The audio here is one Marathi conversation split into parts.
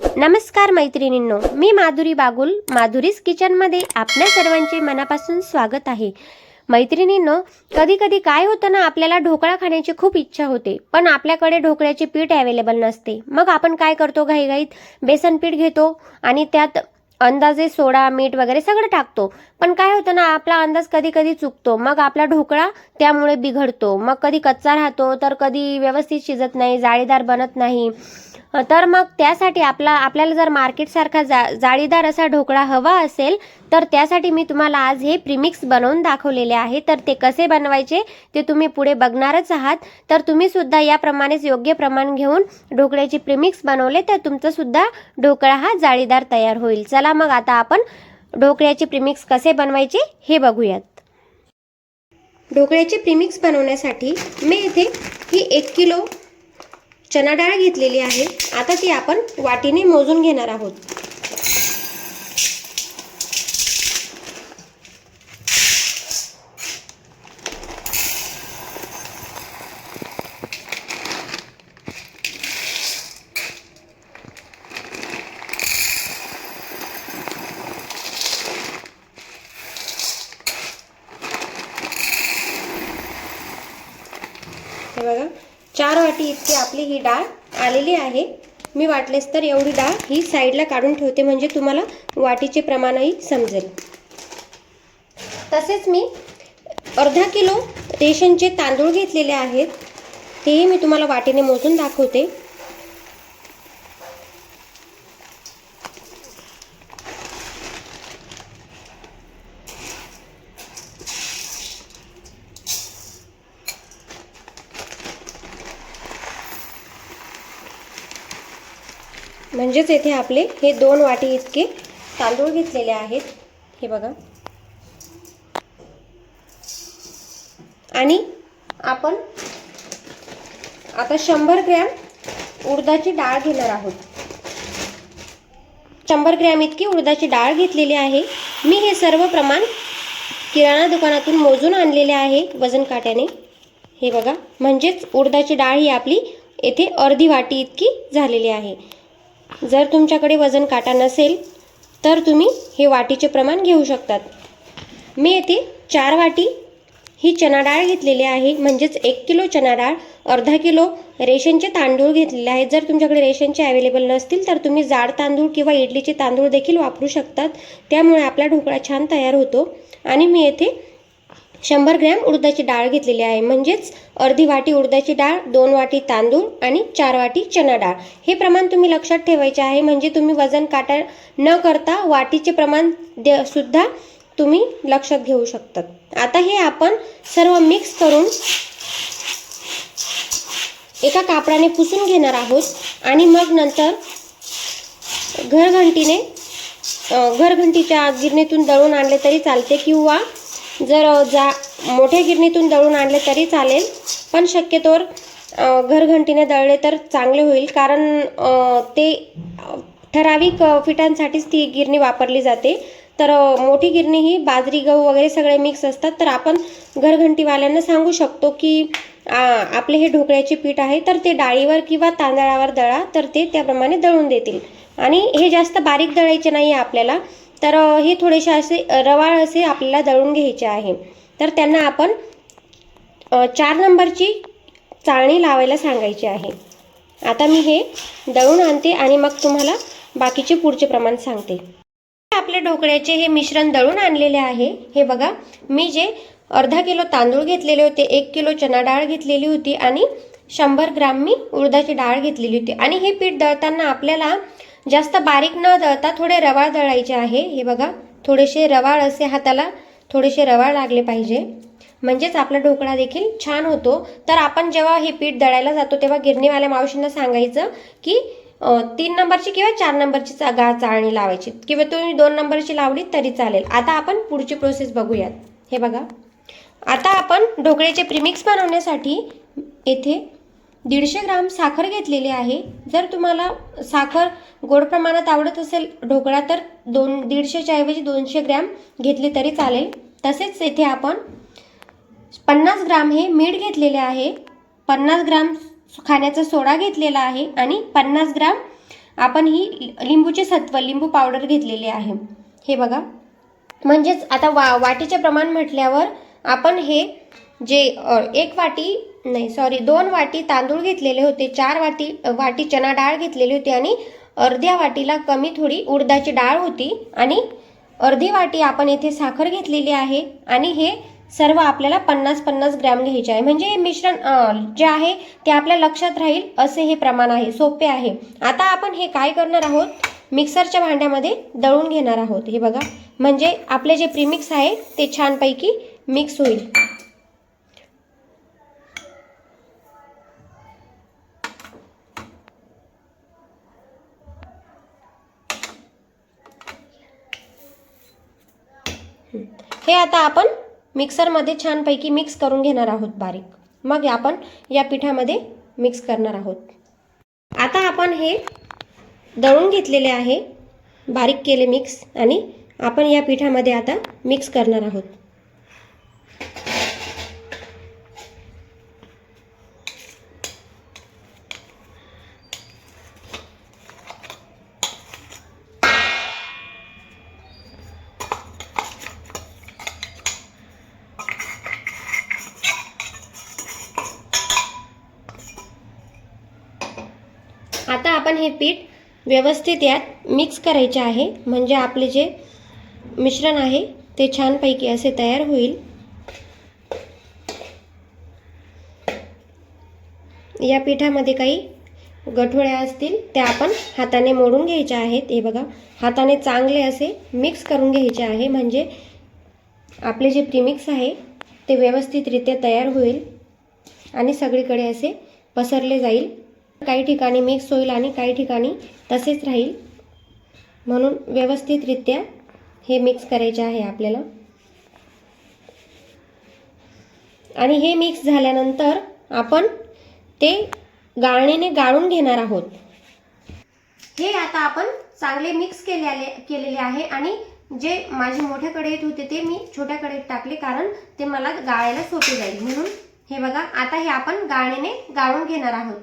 नमस्कार मैत्रिणींनो मी माधुरी बागुल माधुरीज किचनमध्ये आपल्या सर्वांचे मनापासून स्वागत आहे. मैत्रिणींनो कधी कधी काय होतं ना आपल्याला ढोकळा खाण्याची खूप इच्छा होते पण आपल्याकडे ढोकळ्याचे पीठ अवेलेबल नसते. मग आपण काय करतो घाईघाईत? बेसन पीठ घेतो आणि त्यात अंदाजे सोडा मीठ वगैरे सगळं टाकतो. पण काय होतं ना आपला अंदाज कधी कधी चुकतो. मग आपला ढोकळा त्यामुळे बिघडतो. मग कधी कच्चा राहतो तर कधी व्यवस्थित शिजत नाही जाळीदार बनत नाही. तर मग त्यासाठी आपला आपल्याला जर मार्केटसारखा जा जाळीदार असा ढोकळा हवा असेल तर त्यासाठी मी तुम्हाला आज हे प्रिमिक्स बनवून दाखवलेले आहे. तर ते कसे बनवायचे ते तुम्ही पुढे बघणारच आहात. तर तुम्ही सुद्धा याप्रमाणेच योग्य प्रमाण घेऊन ढोकळ्याचे प्रिमिक्स बनवले तर तुमचंसुद्धा ढोकळा हा जाळीदार तयार होईल. चला मग आता आपण ढोकळ्याचे प्रिमिक्स कसे बनवायचे हे बघूयात. ढोकळ्याचे प्रिमिक्स बनवण्यासाठी मी इथे ही एक किलो चना डाळ घेतलेली आहे. आता ती आपण वाटीने मोजून घेणार आहोत. बघा चार वाटी इतकी आपली ही डाळ आलेली आहे. मी वाटलेस तर एवढी डाळ ही साईडला काढून ठेवते म्हणजे तुम्हाला वाटीचे प्रमाणही समजेल. तसेच मी अर्धा किलो रेशनचे तांदूळ घेतलेले आहेत. तेही मी तुम्हाला वाटीने मोजून दाखवते. म्हणजेच येथे आपले हे दोन वाटी इतके तांदूळ घेतलेले आहेत. हे बघा. आणि आपण आता शंभर ग्रॅम उडदाची डाळ घेणार आहोत. शंभर ग्रॅम इतकी उडदाची डाळ घेतलेली आहे. मी हे सर्व प्रमाण किराणा दुकानातून मोजून आणलेले आहे वजन काट्याने. हे बघा. म्हणजेच उडदाची डाळ ही आपली येथे अर्धी वाटी इतकी झालेली आहे. जर तुमच्याकडे वजन काटा नसेल तर तुम्ही हे वाटीचे प्रमाण घेऊ शकतात. मी येथे चार वाटी ही चना डाळ घेतलेली आहे म्हणजेच एक किलो चना डाळ अर्धा किलो रेशनचे तांदूळ घेतलेले आहेत. जर तुमच्याकडे रेशनचे अवेलेबल नसतील तर तुम्ही जाड तांदूळ किंवा इडलीचे तांदूळ देखील वापरू शकतात. त्यामुळे आपला ढोकळा छान तयार होतो. आणि मी येथे शंभर ग्रॅम उडदाची डाळ घेतलेली आहे. म्हणजेच अर्धी वाटी उडदाची डाळ दोन वाटी तांदूळ आणि चार वाटी चना डाळ. हे प्रमाण तुम्ही लक्षात ठेवायचे आहे. म्हणजे तुम्ही वजन काटा न करता वाटीचे प्रमाण दे सुद्धा तुम्ही लक्षात घेऊ शकतात. आता हे आपण सर्व मिक्स करून एका कापडाने पुसून घेणार आहोत आणि मग नंतर घरघंटीने घरघंटीच्या गिरणीतून दळून आणले तरी चालते किंवा जर जा मोठ्या गिरणीतून दळून आणले तरी चालेल पण शक्यतोवर घरघंटीने दळले तर चांगले होईल कारण ते ठराविक पिठांसाठीच ती गिरणी वापरली जाते. तर मोठी गिरणी ही बाजरी गहू वगैरे सगळे मिक्स असतात. तर आपण घरघंटीवाल्यांना सांगू शकतो की आपले हे ढोकळ्याचे पीठ आहे तर ते डाळीवर किंवा तांदळावर दळा तर ते त्याप्रमाणे दळून देतील. आणि हे जास्त बारीक दळायचे नाही आहे आपल्याला. तर हे थोडेसे असे रवाळ असे आपल्याला दळून घ्यायचे आहे. तर त्यांना आपण चार नंबरची चाळणी लावायला सांगायची आहे. आता मी हे दळून आणते आणि मग तुम्हाला बाकीचे पुढचे प्रमाण सांगते. आपल्या ढोकळ्याचे हे मिश्रण दळून आणलेले आहे. हे बघा मी जे अर्धा किलो तांदूळ घेतलेले होते एक किलो चना डाळ घेतलेली होती आणि शंभर ग्राम मी उडदाची डाळ घेतलेली होती. आणि हे पीठ दळताना आपल्याला जास्त बारीक न दळता थोडे रवाळ दळायचे आहे. हे बघा थोडेसे रवाळ असे हाताला थोडेसे रवाळ लागले पाहिजे. म्हणजेच आपला ढोकळा देखील छान होतो. तर आपण जेव्हा हे पीठ दळायला जातो तेव्हा गिरणीवाल्या मावशींना सांगायचं की तीन नंबरची किंवा चार नंबरची चा गा चाळणी लावायची. किंवा तुम्ही दोन नंबरची लावली तरी चालेल. आता आपण पुढची प्रोसेस बघूयात. हे बघा. आता आपण ढोकळ्याचे प्रिमिक्स बनवण्यासाठी येथे दीडशे ग्राम साखर घेतलेली आहे. जर तुम्हाला साखर गोड प्रमाणात आवडत असेल ढोकळा तर दोन दीडशेच्या ऐवजी दोनशे ग्रॅम घेतले तरी चालेल. तसेच येथे आपण पन्नास ग्राम हे मीठ घेतलेले आहे. पन्नास ग्राम खाण्याचा सोडा घेतलेला आहे आणि पन्नास ग्राम आपण ही लिंबूचे सत्व लिंबू पावडर घेतलेली आहे. हे बघा. म्हणजेच आता वा वाटीचे प्रमाण म्हटल्यावर आपण हे जे एक वाटी नाही सॉरी दोन वाटी तांदूळ घेतलेले होते चार वाटी वाटी चना डाळ घेतलेली होती आणि अर्ध्या वाटीला कमी थोडी उडदाची डाळ होती आणि अर्धी वाटी आपण येथे साखर घेतलेली आहे आणि हे सर्व आपल्याला पन्नास पन्नास ग्रॅम घ्यायचे आहे. म्हणजे हे मिश्रण जे आहे ते आपल्या लक्षात राहील असे हे प्रमाण आहे सोपे आहे. आता आपण हे काय करणार आहोत? मिक्सरच्या भांड्यामध्ये दळून घेणार आहोत. हे बघा म्हणजे आपले जे प्रीमिक्स आहे ते छानपैकी मिक्स होईल. हे आता आपण मिक्सरमध्ये छानपैकी मिक्स करून घेणार आहोत बारीक. मग आपण या पिठामध्ये मिक्स करणार आहोत. आता आपण हे दळून घेतलेले आहे. बारीक केले मिक्स आणि आपण या पिठामध्ये आता मिक्स करणार आहोत. आता आपण हे पीठ व्यवस्थित यात मिक्स करायचे आहे. म्हणजे आपले जे मिश्रण आहे ते छानपैकी असे तयार होईल. या पिठामध्ये काही गठोळ्या असतील त्या आपण हाताने मोडून घ्यायच्या आहेत. हे बघा हाताने चांगले असे मिक्स करून घ्यायचे आहे. म्हणजे आपले जे प्रीमिक्स आहे ते व्यवस्थितरित्या तयार होईल आणि सगळीकडे असे पसरले जाईल. काही ठिकाणी मिक्स होईल आणि काही ठिकाणी तसेच राहील. म्हणून व्यवस्थितरित्या हे मिक्स करायचे आहे आपल्याला. आणि हे मिक्स झाल्यानंतर आपण ते गाळणीने गाळून घेणार आहोत. हे आता आपण चांगले मिक्स केलेले केलेले आहे आणि जे माझे मोठ्या कढईत होते ते मी छोट्या कढईत टाकले कारण ते मला गाळायला सोपे जाईल. म्हणून हे बघा आता हे आपण गाळणीने गाळून घेणार आहोत.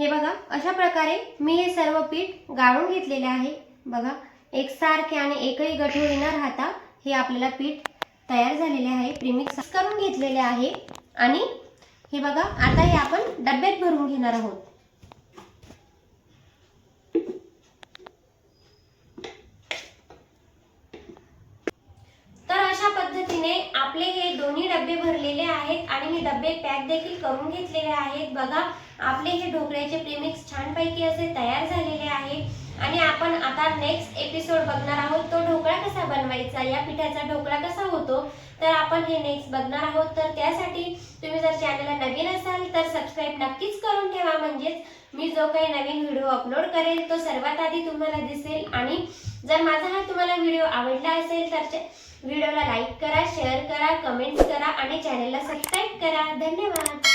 हे बघा अशा प्रकारे मी हे सर्व पीठ गाळून घेतलेले आहे. बघा एकसारखे आणि एकही गठोरी न राहता हे आपल्याला पीठ तयार झालेले आहे. प्रीमिक्स करून घेतलेले आहे. आणि हे बघा आता हे आपण डब्यात भरून घेणार आहोत. तर अशा पद्धतीने आपले हे दोन्ही डबे भरलेले आहेत. मी डबे पॅक देखील करून घेतलेले आहेत. बघा आपले हे ढोकळ्याचे प्रीमिक्स छानपैकी असे तयार झालेले आहे. आणि आपण आता नेक्स्ट एपिसोड बघणार आहोत तो ढोकळा कसा बनवायचा या पिठाचा ढोकळा कसा होतो? तर आपण हे नेक्स्ट बघणार आहोत. तर त्यासाठी तुम्ही जर चॅनलला नवीन असाल तर सबस्क्राईब नक्कीच करून ठेवा. म्हणजेच मी जो काही नवीन व्हिडिओ अपलोड करेल तो सर्वात आधी तुम्हाला दिसेल. आणि जर माझा हा तुम्हाला व्हिडिओ आवडला असेल तर व्हिडिओला लाईक करा शेअर करा कमेंट्स करा आणि चॅनलला सबस्क्राईब करा. धन्यवाद.